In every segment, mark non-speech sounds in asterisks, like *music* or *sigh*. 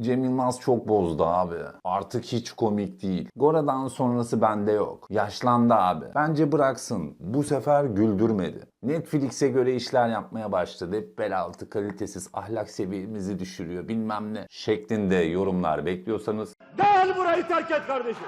Cem Yılmaz çok bozdu abi. Artık hiç komik değil. Gora'dan sonrası bende yok. Yaşlandı abi. Bence bıraksın. Bu sefer güldürmedi. Netflix'e göre işler yapmaya başladı. Hep bel altı kalitesiz ahlak seviyemizi düşürüyor bilmem ne şeklinde yorumlar bekliyorsanız Gel burayı terk et kardeşim.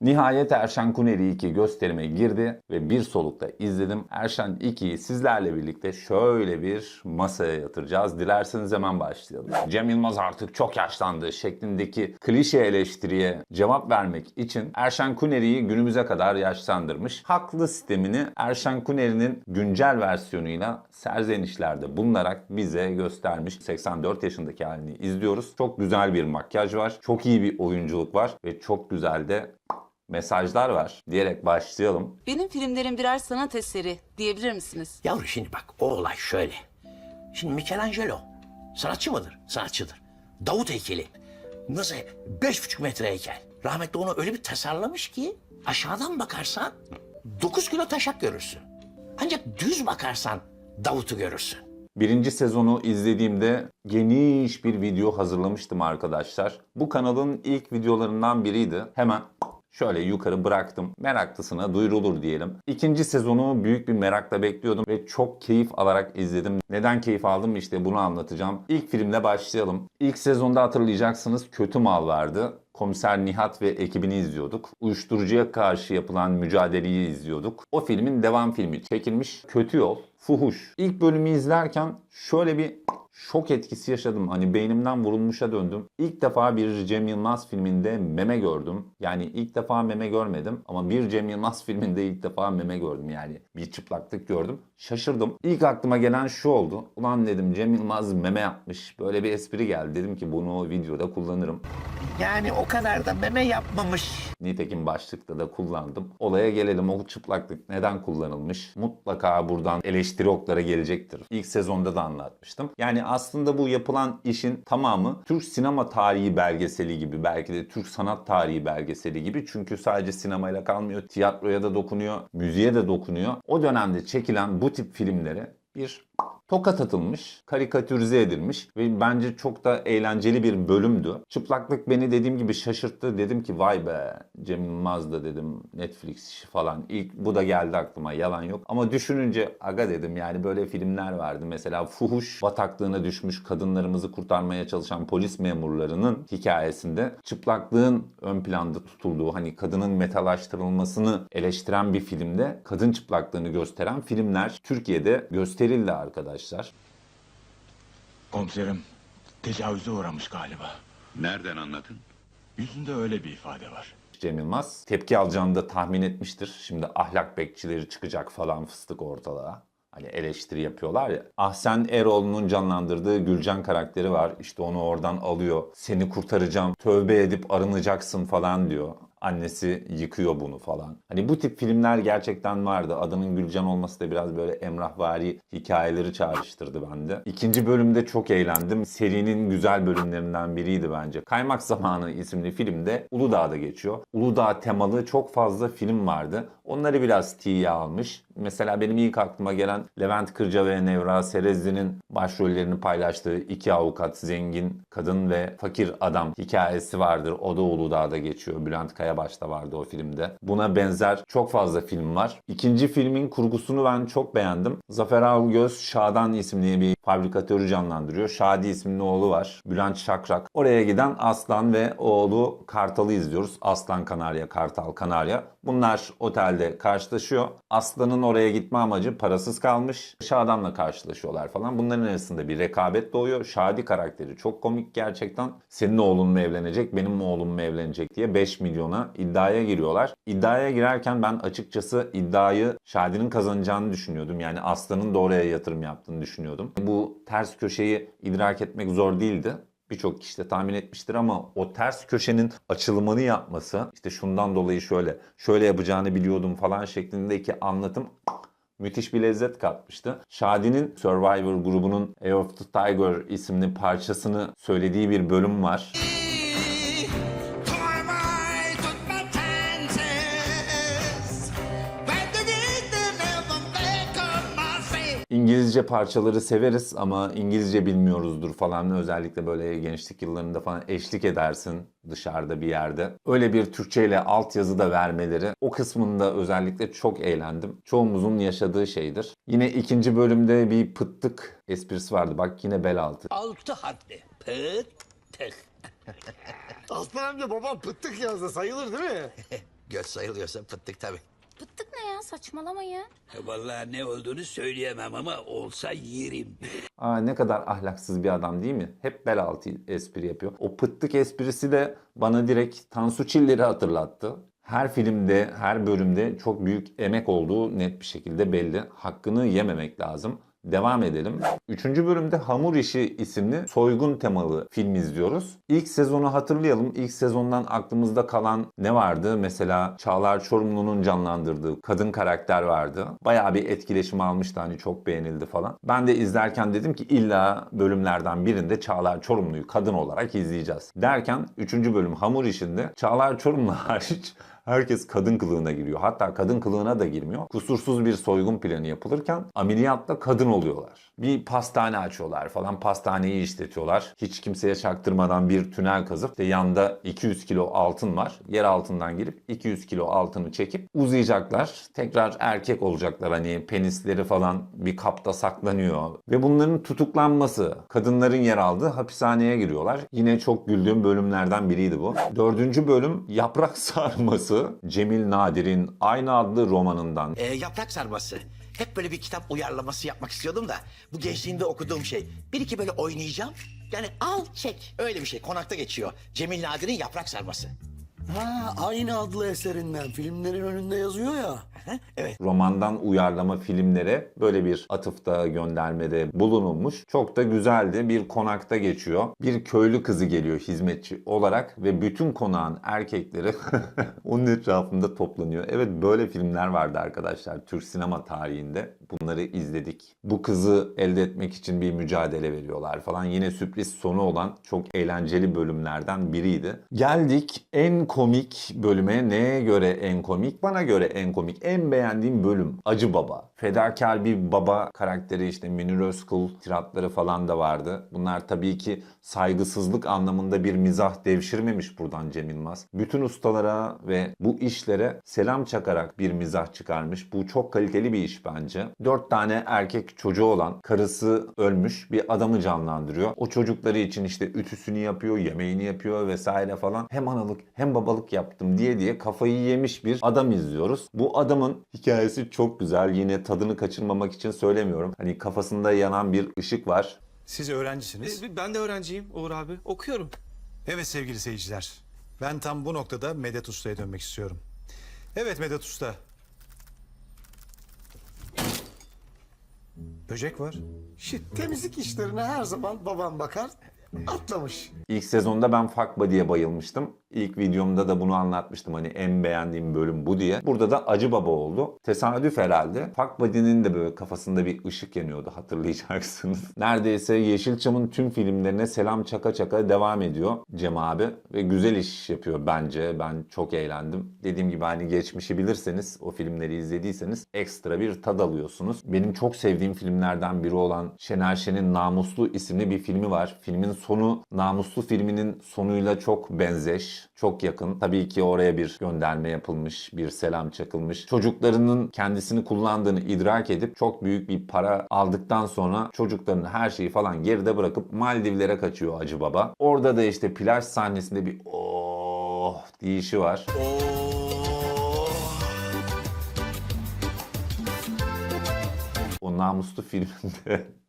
Nihayet Erşen Kuneri 2 gösterime girdi ve bir solukta izledim. Erşen 2'yi sizlerle birlikte şöyle bir masaya yatıracağız. Dilerseniz hemen başlayalım. Cem Yılmaz artık çok yaşlandı şeklindeki klişe eleştiriye cevap vermek için Erşen Kuneri'yi günümüze kadar yaşlandırmış. Haklı sistemini Erşen Kuneri'nin güncel versiyonuyla serzenişlerde bulunarak bize göstermiş. 84 yaşındaki halini izliyoruz. Çok güzel bir makyaj var. Çok iyi bir oyunculuk var ve çok güzel de mesajlar var diyerek başlayalım. Benim filmlerim birer sanat eseri diyebilir misiniz? Yavru şimdi bak o olay şöyle. Şimdi Michelangelo sanatçı mıdır? Sanatçıdır. Davut heykeli. Nasıl? Beş buçuk metre heykel. Rahmetli onu öyle bir tasarlamış ki aşağıdan bakarsan 9 kilo taşak görürsün. Ancak düz bakarsan Davut'u görürsün. Birinci sezonu izlediğimde geniş bir video hazırlamıştım arkadaşlar. Bu kanalın ilk videolarından biriydi. Hemen şöyle yukarı bıraktım. Meraklısına duyurulur diyelim. İkinci sezonu büyük bir merakla bekliyordum ve çok keyif alarak izledim. Neden keyif aldım işte bunu anlatacağım. İlk filmle başlayalım. İlk sezonda hatırlayacaksınız kötü mal vardı. Komiser Nihat ve ekibini izliyorduk. Uyuşturucuya karşı yapılan mücadeleyi izliyorduk. O filmin devam filmi çekilmiş. Kötü Yol, Fuhuş. İlk bölümü izlerken şöyle bir şok etkisi yaşadım. Hani beynimden vurulmuşa döndüm. İlk defa bir Cem Yılmaz filminde meme gördüm. Yani ilk defa meme görmedim ama bir Cem Yılmaz *laughs* filminde ilk defa meme gördüm. Yani bir çıplaklık gördüm. Şaşırdım. İlk aklıma gelen şu oldu. Ulan dedim Cem Yılmaz meme yapmış. Böyle bir espri geldi. Dedim ki bunu videoda kullanırım. Yani o kadar da meme yapmamış. Nitekim başlıkta da kullandım. Olaya gelelim. O çıplaklık neden kullanılmış? Mutlaka buradan eleştiri oklara gelecektir. İlk sezonda da anlatmıştım. Yani aslında bu yapılan işin tamamı Türk sinema tarihi belgeseli gibi. Belki de Türk sanat tarihi belgeseli gibi. Çünkü sadece sinemayla kalmıyor. Tiyatroya da dokunuyor. Müziğe de dokunuyor. O dönemde çekilen bu tip filmlere bir tokat atılmış, karikatürize edilmiş ve bence çok da eğlenceli bir bölümdü. Çıplaklık beni dediğim gibi şaşırttı. Dedim ki vay be Cem Yılmaz da dedim Netflix falan. İlk bu da geldi aklıma yalan yok. Ama düşününce aga dedim yani böyle filmler vardı. Mesela Fuhuş bataklığına düşmüş kadınlarımızı kurtarmaya çalışan polis memurlarının hikayesinde çıplaklığın ön planda tutulduğu hani kadının metalaştırılmasını eleştiren bir filmde kadın çıplaklığını gösteren filmler Türkiye'de gösterildi arkadaşlar. Komiserim tecavüze uğramış galiba. Nereden anladın? Yüzünde öyle bir ifade var. Cem Yılmaz tepki alacağını da tahmin etmiştir. Şimdi ahlak bekçileri çıkacak falan fıstık ortalığa. Hani eleştiri yapıyorlar ya. Ahsen Eroğlu'nun canlandırdığı Gülcan karakteri var. İşte onu oradan alıyor. Seni kurtaracağım. Tövbe edip arınacaksın falan diyor. Annesi yıkıyor bunu falan. Hani bu tip filmler gerçekten vardı. Adının Gülcan olması da biraz böyle emrahvari hikayeleri çağrıştırdı bende. İkinci bölümde çok eğlendim. Serinin güzel bölümlerinden biriydi bence. Kaymak Zamanı isimli filmde Uludağ'da geçiyor. Uludağ temalı çok fazla film vardı. Onları biraz tiye almış. Mesela benim ilk aklıma gelen Levent Kırca ve Nevra Serezli'nin başrollerini paylaştığı iki avukat, zengin kadın ve fakir adam hikayesi vardır. O da Uludağ'da geçiyor. Bülent Kayabaş da vardı o filmde. Buna benzer çok fazla film var. İkinci filmin kurgusunu ben çok beğendim. Zafer Algöz Şadan isimli bir fabrikatörü canlandırıyor. Şadi isimli oğlu var. Bülent Şakrak. Oraya giden Aslan ve oğlu Kartal'ı izliyoruz. Aslan Kanarya, Kartal Kanarya. Bunlar otelde karşılaşıyor. Aslan'ın oraya gitme amacı parasız kalmış. Şadan'la karşılaşıyorlar falan. Bunların arasında bir rekabet doğuyor. Şadi karakteri çok komik gerçekten. Senin oğlun mu evlenecek, benim oğlum mu evlenecek diye 5 milyona iddiaya giriyorlar. İddiaya girerken ben açıkçası iddiayı Şadi'nin kazanacağını düşünüyordum. Yani Aslan'ın da oraya yatırım yaptığını düşünüyordum. Bu ters köşeyi idrak etmek zor değildi. Birçok kişi de tahmin etmiştir ama o ters köşenin açılımını yapması işte şundan dolayı şöyle şöyle yapacağını biliyordum falan şeklindeki anlatım müthiş bir lezzet katmıştı. Şadi'nin Survivor grubunun Eye of the Tiger isimli parçasını söylediği bir bölüm var. İngilizce parçaları severiz ama İngilizce bilmiyoruzdur falan. Özellikle böyle gençlik yıllarında falan eşlik edersin dışarıda bir yerde. Öyle bir Türkçe ile altyazı da vermeleri o kısmında özellikle çok eğlendim. Çoğumuzun yaşadığı şeydir. Yine ikinci bölümde bir pıttık esprisi vardı. Bak yine bel altı. Altı harfli. Pıt tık. Aslan amca babam pıttık yazdı sayılır değil mi? *laughs* Göz sayılıyorsa pıttık tabii. Pıttık ne ya saçmalamayın. Vallahi ne olduğunu söyleyemem ama olsa yerim. *laughs* Aa, ne kadar ahlaksız bir adam değil mi? Hep bel altı espri yapıyor. O pıttık esprisi de bana direkt Tansu Çiller'i hatırlattı. Her filmde, her bölümde çok büyük emek olduğu net bir şekilde belli. Hakkını yememek lazım. Devam edelim. Üçüncü bölümde Hamur İşi isimli soygun temalı film izliyoruz. İlk sezonu hatırlayalım. İlk sezondan aklımızda kalan ne vardı? Mesela Çağlar Çorumlu'nun canlandırdığı kadın karakter vardı. Bayağı bir etkileşim almıştı hani çok beğenildi falan. Ben de izlerken dedim ki illa bölümlerden birinde Çağlar Çorumlu'yu kadın olarak izleyeceğiz. Derken 3. bölüm Hamur İşi'nde Çağlar Çorumlu *laughs* hariç Herkes kadın kılığına giriyor. Hatta kadın kılığına da girmiyor. Kusursuz bir soygun planı yapılırken ameliyatla kadın oluyorlar. Bir pastane açıyorlar falan. Pastaneyi işletiyorlar. Hiç kimseye çaktırmadan bir tünel kazıp işte yanda 200 kilo altın var. Yer altından girip 200 kilo altını çekip uzayacaklar. Tekrar erkek olacaklar. Hani penisleri falan bir kapta saklanıyor. Ve bunların tutuklanması. Kadınların yer aldığı hapishaneye giriyorlar. Yine çok güldüğüm bölümlerden biriydi bu. Dördüncü bölüm Yaprak *laughs* Sarması. Cemil Nadir'in aynı adlı romanından. Ee, yaprak sarması. Hep böyle bir kitap uyarlaması yapmak istiyordum da bu gençliğimde okuduğum şey. Bir iki böyle oynayacağım. Yani al çek. Öyle bir şey. Konakta geçiyor. Cemil Nadir'in yaprak sarması. Ha aynı adlı eserinden filmlerin önünde yazıyor ya. Evet. romandan uyarlama filmlere böyle bir atıfta göndermede bulunulmuş. Çok da güzeldi. Bir konakta geçiyor. Bir köylü kızı geliyor hizmetçi olarak ve bütün konağın erkekleri *laughs* onun etrafında toplanıyor. Evet böyle filmler vardı arkadaşlar Türk sinema tarihinde. Bunları izledik. Bu kızı elde etmek için bir mücadele veriyorlar falan. Yine sürpriz sonu olan çok eğlenceli bölümlerden biriydi. Geldik en komik bölüme. Neye göre en komik? Bana göre en komik. En beğendiğim bölüm Acı Baba. Fedakar bir baba karakteri işte Münir Özkul tiratları falan da vardı. Bunlar tabii ki saygısızlık anlamında bir mizah devşirmemiş buradan Cem Yılmaz. Bütün ustalara ve bu işlere selam çakarak bir mizah çıkarmış. Bu çok kaliteli bir iş bence. Dört tane erkek çocuğu olan karısı ölmüş bir adamı canlandırıyor. O çocukları için işte ütüsünü yapıyor, yemeğini yapıyor vesaire falan. Hem analık hem babalık yaptım diye diye kafayı yemiş bir adam izliyoruz. Bu adamın hikayesi çok güzel. Yine tadını kaçırmamak için söylemiyorum. Hani kafasında yanan bir ışık var. Siz öğrencisiniz. E, Ben de öğrenciyim Uğur abi. Okuyorum. Evet sevgili seyirciler. Ben tam bu noktada Medet Usta'ya dönmek istiyorum. Evet Medet Usta. Böcek var. Şu temizlik işlerine her zaman babam bakar. Atlamış. İlk sezonda ben Fuck Buddy'ye bayılmıştım. İlk videomda da bunu anlatmıştım hani en beğendiğim bölüm bu diye. Burada da Acı Baba oldu. Tesadüf herhalde. Fuck Buddy'nin de böyle kafasında bir ışık yanıyordu hatırlayacaksınız. *laughs* Neredeyse Yeşilçam'ın tüm filmlerine selam çaka çaka devam ediyor Cem abi. Ve güzel iş yapıyor bence. Ben çok eğlendim. Dediğim gibi hani geçmişi bilirseniz, o filmleri izlediyseniz ekstra bir tad alıyorsunuz. Benim çok sevdiğim filmlerden biri olan Şener Şen'in Namuslu isimli bir filmi var. Filmin sonu Namuslu filminin sonuyla çok benzeş, çok yakın. Tabii ki oraya bir gönderme yapılmış, bir selam çakılmış. Çocuklarının kendisini kullandığını idrak edip çok büyük bir para aldıktan sonra çocuklarının her şeyi falan geride bırakıp Maldivlere kaçıyor Acı Baba. Orada da işte plaj sahnesinde bir oh deyişi var. O namuslu filminde *laughs*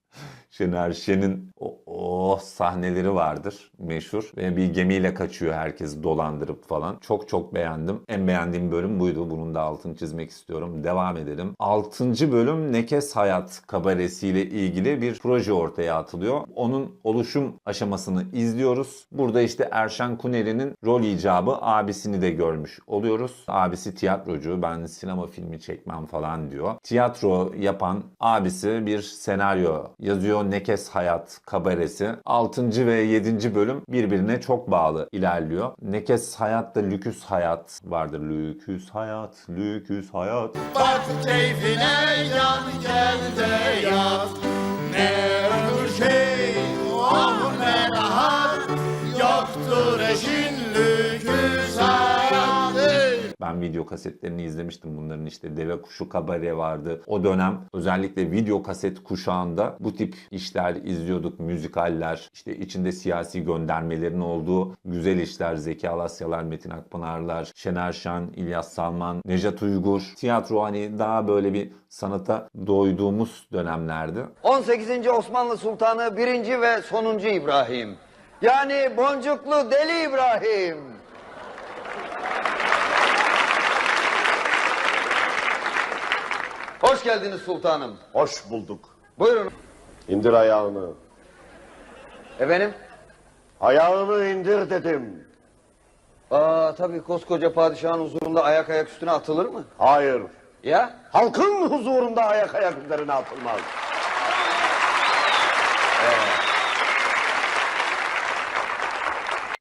Şener Şen'in o, o sahneleri vardır meşhur. Ve bir gemiyle kaçıyor herkes dolandırıp falan. Çok çok beğendim. En beğendiğim bölüm buydu. Bunun da altını çizmek istiyorum. Devam edelim. Altıncı bölüm Nekes Hayat kabaresiyle ilgili bir proje ortaya atılıyor. Onun oluşum aşamasını izliyoruz. Burada işte Erşan Kuneri'nin rol icabı abisini de görmüş oluyoruz. Abisi tiyatrocu. Ben sinema filmi çekmem falan diyor. Tiyatro yapan abisi bir senaryo yazıyor Nekes Hayat kabaresi 6. ve 7. bölüm birbirine çok bağlı ilerliyor. Nekes Hayat'ta Lüküs Hayat vardır. Lüküs Hayat, Lüküs Hayat. Video kasetlerini izlemiştim bunların işte Deve Kuşu Kabare vardı. O dönem özellikle video kaset kuşağında bu tip işler izliyorduk. Müzikaller, işte içinde siyasi göndermelerin olduğu güzel işler. Zeki Alasyalar, Metin Akpınarlar, Şener Şen, İlyas Salman, Nejat Uygur. Tiyatro hani daha böyle bir sanata doyduğumuz dönemlerdi. 18. Osmanlı Sultanı 1. ve sonuncu İbrahim. Yani boncuklu deli İbrahim. Hoş geldiniz sultanım. Hoş bulduk. Buyurun. İndir ayağını. Efendim? Ayağını indir dedim. Aa tabii koskoca padişahın huzurunda ayak ayak üstüne atılır mı? Hayır. Ya? Halkın huzurunda ayak ayak üzerine atılmaz.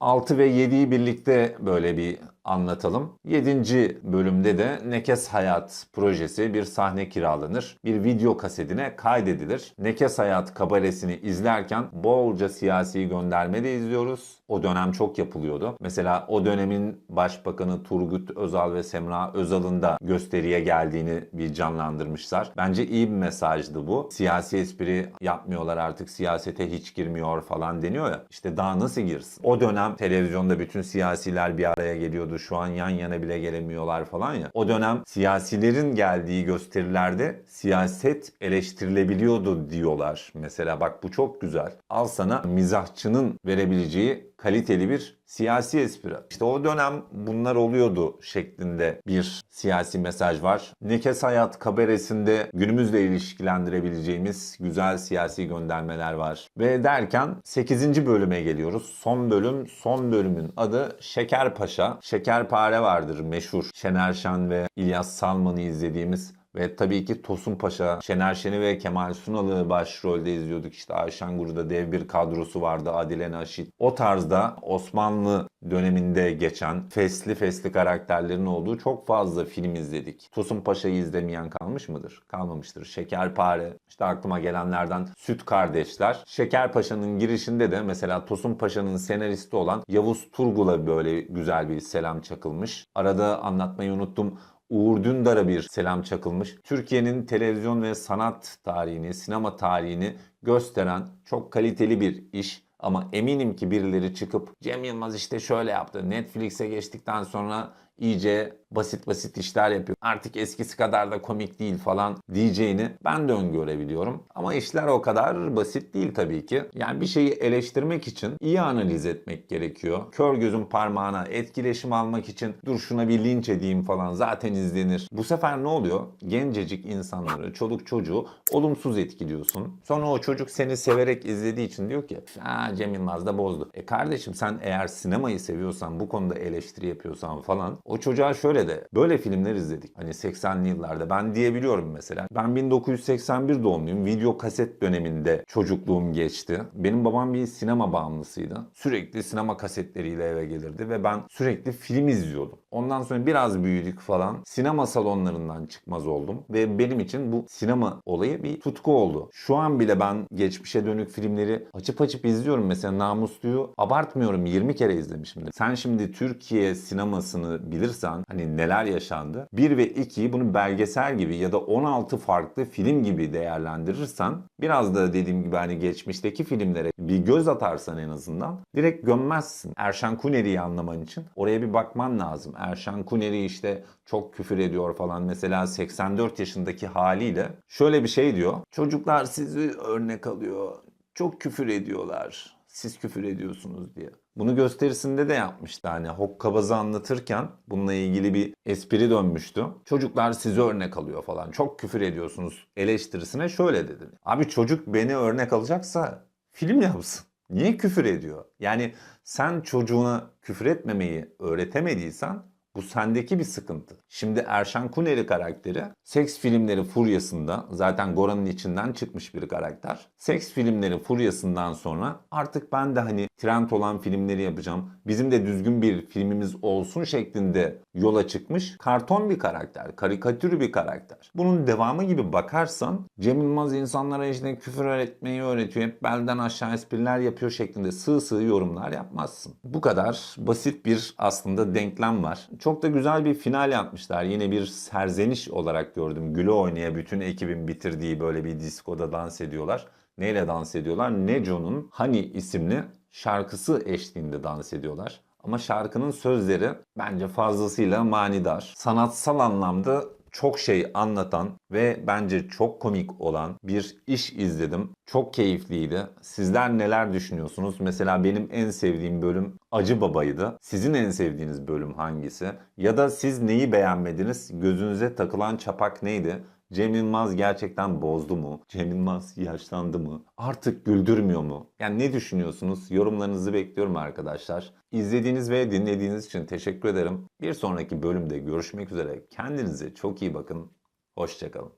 6 ve 7'yi birlikte böyle bir anlatalım. 7. bölümde de Nekes Hayat projesi bir sahne kiralanır. Bir video kasetine kaydedilir. Nekes Hayat kabaresini izlerken bolca siyasi gönderme de izliyoruz. O dönem çok yapılıyordu. Mesela o dönemin başbakanı Turgut Özal ve Semra Özal'ın da gösteriye geldiğini bir canlandırmışlar. Bence iyi bir mesajdı bu. Siyasi espri yapmıyorlar artık siyasete hiç girmiyor falan deniyor ya. İşte daha nasıl girsin? O dönem televizyonda bütün siyasiler bir araya geliyordu. Şu an yan yana bile gelemiyorlar falan ya. O dönem siyasilerin geldiği gösterilerde siyaset eleştirilebiliyordu diyorlar. Mesela bak bu çok güzel. Al sana mizahçının verebileceği kaliteli bir siyasi espri. İşte o dönem bunlar oluyordu şeklinde bir siyasi mesaj var. Nekes Hayat kabaresinde günümüzle ilişkilendirebileceğimiz güzel siyasi göndermeler var. Ve derken 8. bölüme geliyoruz. Son bölüm, son bölümün adı Şekerpaşa. Şekerpare vardır meşhur. Şener Şen ve İlyas Salman'ı izlediğimiz ve tabii ki Tosun Paşa, Şener Şen'i ve Kemal Sunal'ı başrolde izliyorduk. İşte Ayşen Guru'da dev bir kadrosu vardı. Adile Naşit. O tarzda Osmanlı döneminde geçen fesli fesli karakterlerin olduğu çok fazla film izledik. Tosun Paşa'yı izlemeyen kalmış mıdır? Kalmamıştır. Şekerpare, işte aklıma gelenlerden Süt Kardeşler. Şeker Paşa'nın girişinde de mesela Tosun Paşa'nın senaristi olan Yavuz Turgul'a böyle güzel bir selam çakılmış. Arada anlatmayı unuttum. Uğur Dündar'a bir selam çakılmış. Türkiye'nin televizyon ve sanat tarihini, sinema tarihini gösteren çok kaliteli bir iş. Ama eminim ki birileri çıkıp Cem Yılmaz işte şöyle yaptı. Netflix'e geçtikten sonra iyice basit basit işler yapıyor. Artık eskisi kadar da komik değil falan diyeceğini ben de öngörebiliyorum. Ama işler o kadar basit değil tabii ki. Yani bir şeyi eleştirmek için iyi analiz etmek gerekiyor. Kör gözün parmağına etkileşim almak için dur şuna bir linç edeyim falan zaten izlenir. Bu sefer ne oluyor? Gencecik insanları, çoluk çocuğu olumsuz etkiliyorsun. Sonra o çocuk seni severek izlediği için diyor ki ha Cem Yılmaz da bozdu. E kardeşim sen eğer sinemayı seviyorsan bu konuda eleştiri yapıyorsan falan o çocuğa şöyle de böyle filmler izledik. Hani 80'li yıllarda ben diyebiliyorum mesela. Ben 1981 doğumluyum. Video kaset döneminde çocukluğum geçti. Benim babam bir sinema bağımlısıydı. Sürekli sinema kasetleriyle eve gelirdi ve ben sürekli film izliyordum. Ondan sonra biraz büyüdük falan. Sinema salonlarından çıkmaz oldum ve benim için bu sinema olayı bir tutku oldu. Şu an bile ben geçmişe dönük filmleri açıp açıp izliyorum. Mesela Namuslu'yu abartmıyorum 20 kere izlemişimdir. Sen şimdi Türkiye sinemasını bilirsen hani neler yaşandı. 1 ve 2'yi bunu belgesel gibi ya da 16 farklı film gibi değerlendirirsen biraz da dediğim gibi hani geçmişteki filmlere bir göz atarsan en azından direkt gömmezsin. Erşan Kuneri'yi anlaman için oraya bir bakman lazım. Erşan Kuneri işte çok küfür ediyor falan. Mesela 84 yaşındaki haliyle şöyle bir şey diyor. Çocuklar sizi örnek alıyor. Çok küfür ediyorlar. Siz küfür ediyorsunuz diye. Bunu gösterisinde de yapmıştı hani hokkabazı anlatırken bununla ilgili bir espri dönmüştü. Çocuklar sizi örnek alıyor falan. Çok küfür ediyorsunuz eleştirisine şöyle dedi. Abi çocuk beni örnek alacaksa film yapsın. Niye küfür ediyor? Yani sen çocuğuna küfür etmemeyi öğretemediysen Bu sendeki bir sıkıntı. Şimdi Erşan Kuneri karakteri seks filmleri furyasında zaten Goran'ın içinden çıkmış bir karakter. Seks filmleri furyasından sonra artık ben de hani trend olan filmleri yapacağım. Bizim de düzgün bir filmimiz olsun şeklinde yola çıkmış. Karton bir karakter, karikatür bir karakter. Bunun devamı gibi bakarsan Cem Yılmaz insanlara işte küfür öğretmeyi öğretiyor. Hep belden aşağı espriler yapıyor şeklinde sığ sığ yorumlar yapmazsın. Bu kadar basit bir aslında denklem var. Çok da güzel bir final yapmışlar. Yine bir serzeniş olarak gördüm. Güle oynaya bütün ekibin bitirdiği böyle bir diskoda dans ediyorlar. Neyle dans ediyorlar? Neco'nun Hani isimli şarkısı eşliğinde dans ediyorlar. Ama şarkının sözleri bence fazlasıyla manidar. Sanatsal anlamda çok şey anlatan ve bence çok komik olan bir iş izledim. Çok keyifliydi. Sizler neler düşünüyorsunuz? Mesela benim en sevdiğim bölüm Acı Baba'ydı. Sizin en sevdiğiniz bölüm hangisi? Ya da siz neyi beğenmediniz? Gözünüze takılan çapak neydi? Cem Yılmaz gerçekten bozdu mu? Cem Yılmaz yaşlandı mı? Artık güldürmüyor mu? Yani ne düşünüyorsunuz? Yorumlarınızı bekliyorum arkadaşlar. İzlediğiniz ve dinlediğiniz için teşekkür ederim. Bir sonraki bölümde görüşmek üzere. Kendinize çok iyi bakın. Hoşçakalın.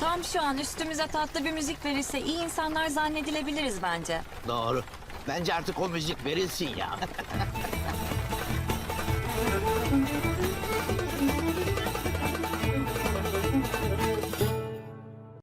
Tam şu an üstümüze tatlı bir müzik verirse iyi insanlar zannedilebiliriz bence. Doğru. Bence artık o müzik verilsin ya. *laughs*